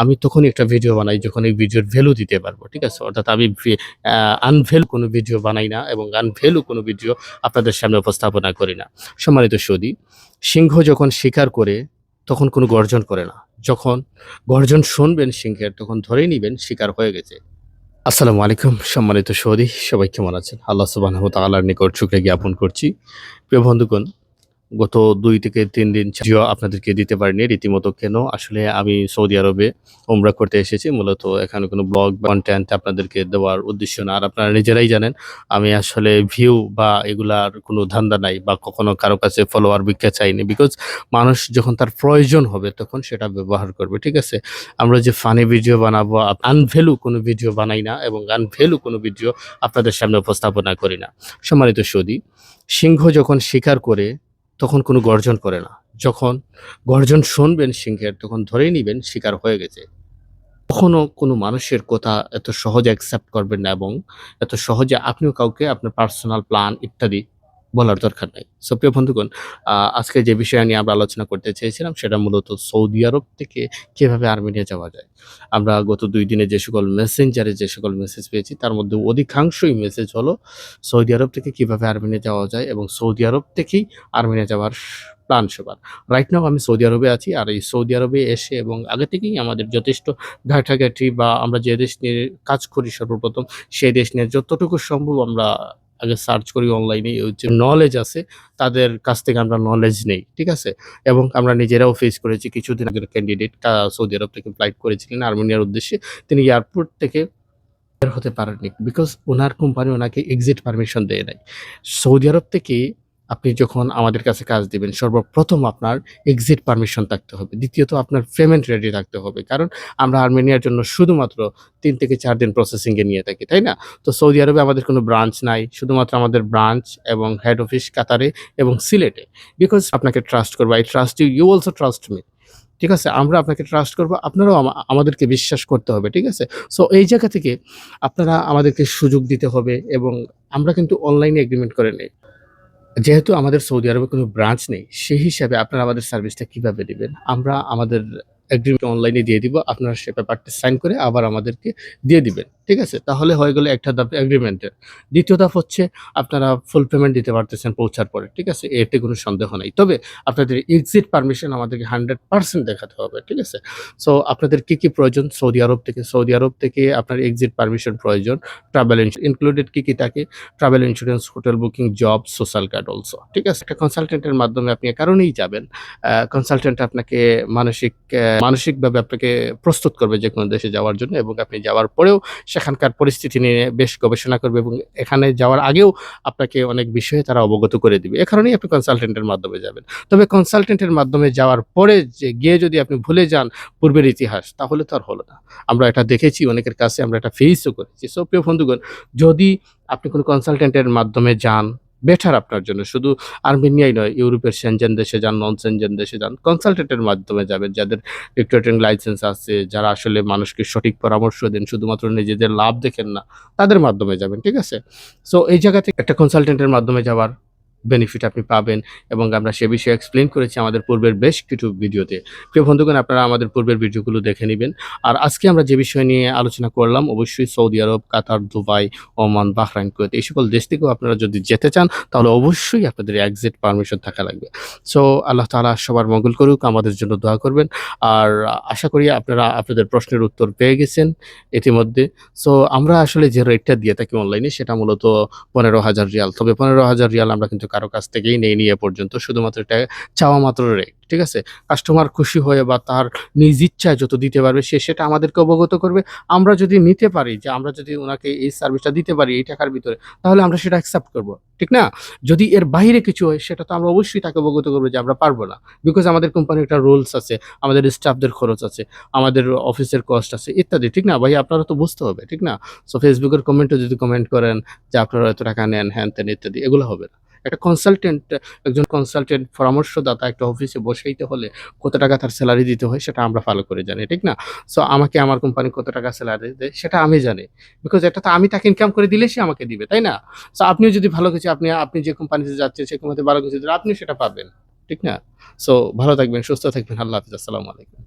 আমি তখনই একটা ভিডিও বানাই, যখন এই ভিডিওর ভ্যালু দিতে পারব, ঠিক আছে? অর্থাৎ আমি আনভ্যালু কোনো ভিডিও বানাই না এবং আনভ্যালু কোনো ভিডিও আপনাদের সামনে উপস্থাপনা করি না। সম্মানিত সৌদি, সিংহ যখন শিকার করে, তখন কোনো গর্জন করে না। যখন গর্জন শুনবেন সিংহের, তখন ধরেই নিবেন শিকার হয়ে গেছে। আসসালামু আলাইকুম, সম্মানিত সৌদি, সবাই কেমন আছেন? আল্লাহ সুবাহ তাআলার নিকট শুকরিয়া জ্ঞাপন করছি। প্রিয় বন্ধুগণ গত দুই থেকে তিন দিন জিও আপনাদেরকে দিতে পারিনি, রীতিমতো কেন? আসলে আমি সৌদি আরবে ওমরা করতে এসেছি, মূলত এখানে কোনো ব্লগ কন্টেন্ট আপনাদেরকে দেওয়ার উদ্দেশ্য না। আর আপনারা নিজেরাই জানেন, আমি আসলে ভিউ বা এগুলার কোনো ধান্দা নাই বা কখনো কারও কাছে ফলোয়ার ভিক্ষা চাইনি। বিকজ মানুষ যখন তার প্রয়োজন হবে, তখন সেটা ব্যবহার করবে, ঠিক আছে? আমরা যে ফানি ভিডিও বানাবো আনভ্যালু কোনো ভিডিও বানাই না এবং আনভ্যালু কোনো ভিডিও আপনাদের সামনে উপস্থাপনা করি না। সম্মানিত সৌদি, সিংহ যখন শিকার করে তখন কোনো গর্জন করে না। যখন গর্জন শুনবেন সিংহের, তখন ধরেই নিবেন শিকার হয়ে গেছে। কখনো কোনো মানুষের কথা এত সহজে অ্যাকসেপ্ট করবেন না এবং এত সহজে আপনিও কাউকে আপনার পার্সোনাল প্ল্যান ইত্যাদি বলার দরকার নাই। সো প্রিয় বন্ধুগণ আজকে যে বিষয় নিয়ে আমরা আলোচনা করতে চেয়েছিলাম, সেটা মূলত সৌদি আরব থেকে কীভাবে আর্মেনিয়া যাওয়া যায়। আমরা গত দুই দিনে যে সকল মেসেঞ্জারে যে সকল মেসেজ পেয়েছি, তার মধ্যে অধিকাংশই মেসেজ হলো সৌদি আরব থেকে কীভাবে আর্মেনিয়া যাওয়া যায় এবং সৌদি আরব থেকেই আর্মেনিয়া যাওয়ার প্ল্যান সবার। রাইট নাও আমি সৌদি আরবে আছি আর এই সৌদি আরবে এসে এবং আগে থেকেই আমাদের যথেষ্ট ঘাটাঘাটি বা আমরা যে দেশ নিয়ে কাজ করি সর্বপ্রথম, সেই দেশ নিয়ে যতটুকু সম্ভব আমরা আগে সার্চ করি অনলাইনে যে নলেজ আছে, তাদের কাছ থেকে আমরা নলেজ নেই, ঠিক আছে? এবং আমরা নিজেরাও ফেস করেছি, কিছুদিন আগের ক্যান্ডিডেট সৌদি আরব থেকে ফ্লাইট করেছিলেন, আর্মেনিয়ার উদ্দেশ্যে। তিনি এয়ারপোর্ট থেকে বের হতে পারেননি বিকজ ওনার কোম্পানি ওনাকে এক্সিট পারমিশন দেয় নাই। সৌদি আরব থেকে আপনি যখন আমাদের কাছে কাজ দিবেন, সর্বপ্রথম আপনার এক্সিট পারমিশন থাকতে হবে। দ্বিতীয়ত, আপনার পেমেন্ট রেডি থাকতে হবে। কারণ আমরা আর্মেনিয়ার জন্য শুধুমাত্র তিন থেকে চার দিন প্রসেসিংয়ে নিয়ে থাকি, তাই না? তো সৌদি আরবে আমাদের কোনো ব্রাঞ্চ নাই, শুধুমাত্র আমাদের ব্রাঞ্চ এবং হেড অফিস কাতারে এবং সিলেটে। বিকজ আপনাকে ট্রাস্ট করব I trust you you also trust me ঠিক আছে? আমরা আপনাকে ট্রাস্ট করব, আপনারাও আমাদেরকে বিশ্বাস করতে হবে, ঠিক আছে? সো এই জায়গা থেকে আপনারা আমাদেরকে সুযোগ দিতে হবে এবং আমরা কিন্তু অনলাইনে এগ্রিমেন্ট করে নেই। যেহেতু আমাদের সৌদি আরবে কোনো ব্রাঞ্চ নেই, সেই হিসাবে আপনারা আমাদের সার্ভিসটা কীভাবে দিবেন আমরা আমাদের এগ্রিমেন্ট অনলাইনে দিয়ে দিব, আপনারা সে পেপারটা সাইন করে আবার আমাদেরকে দিয়ে দিবেন, ঠিক আছে? তাহলে হয়ে গেলে একটা ধাপ এগ্রিমেন্টের দ্বিতীয় ধাপ হচ্ছে আপনারা ফুল পেমেন্ট দিতে পারতেছেন পৌঁছার পরে, ঠিক আছে? এতে কোনো সন্দেহ নাই। তবে আপনাদের এক্সিট পারমিশন আমাদেরকে হান্ড্রেড পার্সেন্ট দেখাতে হবে, ঠিক আছে? সো আপনাদের কি কি প্রয়োজন? সৌদি আরব থেকে, সৌদি আরব থেকে আপনার এক্সিট পারমিশন প্রয়োজন ট্রাভেল ইনক্লুডেড কি কি থাকে? Travel insurance hotel booking job social card also ঠিক আছে? একটা কনসালটেন্টের মাধ্যমে আপনি কারণেই যাবেন। কনসালটেন্ট আপনাকে মানসিক মানসিকভাবে আপনাকে প্রস্তুত করবে যে কোনো দেশে যাওয়ার জন্য এবং আপনি যাওয়ার পরেও সেখানকার পরিস্থিতি নিয়ে বেশ গবেষণা করবে এবং এখানে যাওয়ার আগেও আপনাকে অনেক বিষয়ে তারা অবগত করে দিবে। এ কারণেই আপনি কনসালটেন্টের মাধ্যমে যাবেন। তবে কনসালটেন্টের মাধ্যমে যাওয়ার পরে যে গিয়ে যদি আপনি ভুলে যান পূর্বের ইতিহাস, তাহলে তো আর হলো না। আমরা এটা দেখেছি, অনেকের কাছে আমরা এটা ফেসও করেছি। সো প্রিয় বন্ধুগণ, যদি আপনি কোনো কনসালটেন্টের মাধ্যমে যান বেটার আপনার জন্য। শুধু আর্মেনিয়াই নয়, ইউরোপের সেনজেন দেশে যান নন সেনজেন দেশে যান কনসালটেন্টের মাধ্যমে যাবেন। যাদের ডিক্টোরেটিং লাইসেন্স আছে, যারা আসলে মানুষকে সঠিক পরামর্শ দেন, শুধুমাত্র নিজেদের লাভ দেখেন না, তাদের মাধ্যমে যাবেন, ঠিক আছে? সো এই জায়গা থেকে একটা কনসালটেন্টের মাধ্যমে যাওয়ার বেনিফিট আপনি পাবেন এবং আমরা সে বিষয়ে এক্সপ্লেন করেছি আমাদের পূর্বের বেশ কিছু ভিডিওতে। প্রিয় বন্ধুগণ, আপনারা আমাদের পূর্বের ভিডিওগুলো দেখে নেবেন। আর আজকে আমরা যে বিষয় নিয়ে আলোচনা করলাম, অবশ্যই Saudi Arab, Qatar, Dubai, Oman, Bahrain, Kuwait, এই সকল দেশ থেকেও আপনারা যদি যেতে চান, তাহলে অবশ্যই আপনাদের এক্সিট পারমিশন থাকা লাগবে। সো আল্লাহ তাআলা সবার মঙ্গল করুক, আমাদের জন্য দোয়া করবেন। আর আশা করি আপনারা আপনাদের প্রশ্নের উত্তর পেয়ে গেছেন ইতিমধ্যে। সো আমরা আসলে যে রেটটা দিয়ে থাকি অনলাইনে সেটা মূলত পনেরো হাজার রিয়াল। তবে পনেরো হাজার রিয়াল আমরা কিন্তু কারও কাছ থেকেই নেই নিয়ে পর্যন্ত, শুধুমাত্র এটা চাওয়া মাত্র রেট ঠিক আছে? কাস্টমার খুশি হয়ে বা তার নিজ ইচ্ছায় যত দিতে পারবে, সে সেটা আমাদেরকে অবগত করবে। আমরা যদি নিতে পারি যে আমরা যদি ওনাকে এই সার্ভিসটা দিতে পারি এই টাকার ভিতরে, তাহলে আমরা সেটা অ্যাকসেপ্ট করব, ঠিক না? যদি এর বাইরে কিছু হয়, সেটা তো আমরা অবশ্যই তাকে অবগত করব যে আমরা পারব না। বিকজ আমাদের কোম্পানির একটা রুলস আছে, আমাদের স্টাফদের খরচ আছে, আমাদের অফিসের কস্ট আছে, ইত্যাদি, ঠিক না? ভাই, আপনারা তো বুঝতে হবে, ঠিক না? সো ফেসবুকের কমেন্টে যদি কমেন্ট করেন যে আপনারা এত টাকা নেন, হ্যান ত্যান, ইত্যাদি, এগুলো হবে না। একটা কনসালটেন্ট একজন কনসালটেন্ট পরামর্শদাতা একটা অফিসে বসাইতে হলে কত টাকা তার স্যালারি দিতে হয় সেটা আমরা ভালো করে জানি, ঠিক না? সো আমাকে আমার কোম্পানি কত টাকা স্যালারি দেয় সেটা আমি জানি। বিকজ এটা তো আমি তাকে ইনকাম করে দিলে সে আমাকে দিবে, তাই না? সো আপনিও যদি ভালো কিছু, আপনি আপনি যে কোম্পানিতে যাচ্ছেন সেই কোম্পানিতে ভালো কিছু দিলে আপনিও সেটা পাবেন, ঠিক না? সো ভালো থাকবেন, সুস্থ থাকবেন, আল্লাহ হাফিজ, আসসালামু আলাইকুম।